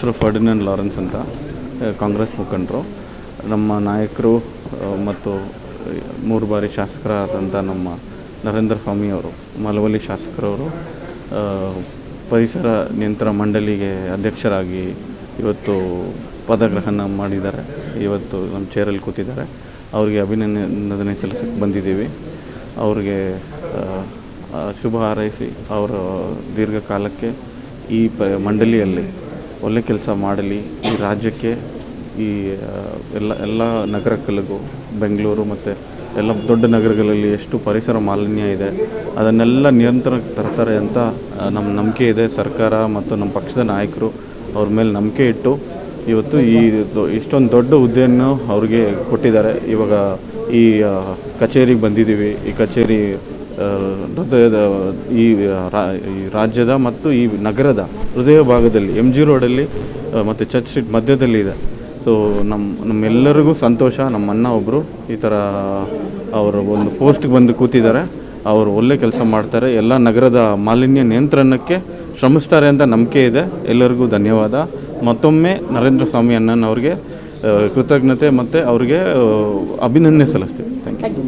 ಹೆಸರು Ferdinand Lawrence ಅಂತ ಕಾಂಗ್ರೆಸ್ ಮುಖಂಡರು. ನಮ್ಮ ನಾಯಕರು ಮತ್ತು ಮೂರು ಬಾರಿ ಶಾಸಕರಾದಂಥ ನಮ್ಮ ನರೇಂದ್ರ ಸ್ವಾಮಿ ಅವರು ಮಲವಳ್ಳಿ ಶಾಸಕರವರು ಪರಿಸರ ನಿಯಂತ್ರಣ ಮಂಡಳಿಗೆ ಅಧ್ಯಕ್ಷರಾಗಿ ಇವತ್ತು ಪದಗ್ರಹಣ ಮಾಡಿದ್ದಾರೆ. ಇವತ್ತು ನಮ್ಮ ಚೇರಲ್ಲಿ ಕೂತಿದ್ದಾರೆ. ಅವರಿಗೆ ಅಭಿನಂದನೆ ಸಲ್ಲಿಸಕ್ಕೆ ಬಂದಿದ್ದೀವಿ. ಅವ್ರಿಗೆ ಶುಭ ಹಾರೈಸಿ ಅವರ ದೀರ್ಘಕಾಲಕ್ಕೆ ಈ ಪ, ಮಂಡಳಿಯಲ್ಲಿ ಒಳ್ಳೆ ಕೆಲಸ ಮಾಡಲಿ. ಈ ರಾಜ್ಯಕ್ಕೆ, ಈ ಎಲ್ಲ ಎಲ್ಲ ನಗರಗಳಿಗೂ ಬೆಂಗಳೂರು ಮತ್ತು ಎಲ್ಲ ದೊಡ್ಡ ನಗರಗಳಲ್ಲಿ ಎಷ್ಟು ಪರಿಸರ ಮಾಲಿನ್ಯ ಇದೆ, ಅದನ್ನೆಲ್ಲ ನಿಯಂತ್ರಣಕ್ಕೆ ತರ್ತಾರೆ ಅಂತ ನಮ್ಮ ನಂಬಿಕೆ ಇದೆ. ಸರ್ಕಾರ ಮತ್ತು ನಮ್ಮ ಪಕ್ಷದ ನಾಯಕರು ಅವ್ರ ಮೇಲೆ ನಂಬಿಕೆ ಇಟ್ಟು, ಇವತ್ತು ಈ ಇಷ್ಟೊಂದು ದೊಡ್ಡ ಹುದ್ದೆಯನ್ನು ಅವ್ರಿಗೆ ಕೊಟ್ಟಿದ್ದಾರೆ. ಇವಾಗ ಈ ಕಚೇರಿಗೆ ಬಂದಿದ್ದೀವಿ. ಈ ಕಚೇರಿ ಹೃದಯದ ಈ ರಾಜ್ಯದ ಮತ್ತು ಈ ನಗರದ ಹೃದಯ ಭಾಗದಲ್ಲಿ ಎಂ ಜಿ ರೋಡಲ್ಲಿ ಮತ್ತು ಚರ್ಚ್ ಸ್ಟ್ರೀಟ್ ಮಧ್ಯದಲ್ಲಿ ಇದೆ. ಸೊ ನಮ್ಮ ನಮ್ಮೆಲ್ಲರಿಗೂ ಸಂತೋಷ. ನಮ್ಮ ಅಣ್ಣ ಒಬ್ಬರು ಈ ಥರ ಅವರು ಒಂದು ಪೋಸ್ಟ್ಗೆ ಬಂದು ಕೂತಿದ್ದಾರೆ. ಅವರು ಒಳ್ಳೆ ಕೆಲಸ ಮಾಡ್ತಾರೆ. ಎಲ್ಲ ನಗರದ ಮಾಲಿನ್ಯ ನಿಯಂತ್ರಣಕ್ಕೆ ಶ್ರಮಿಸ್ತಾರೆ ಅಂತ ನಂಬಿಕೆ ಇದೆ. ಎಲ್ಲರಿಗೂ ಧನ್ಯವಾದ. ಮತ್ತೊಮ್ಮೆ ನರೇಂದ್ರ ಸ್ವಾಮಿ ಅಣ್ಣನವ್ರಿಗೆ ಕೃತಜ್ಞತೆ ಮತ್ತು ಅವ್ರಿಗೆ ಅಭಿನಂದನೆ ಸಲ್ಲಿಸ್ತೀವಿ. Thank you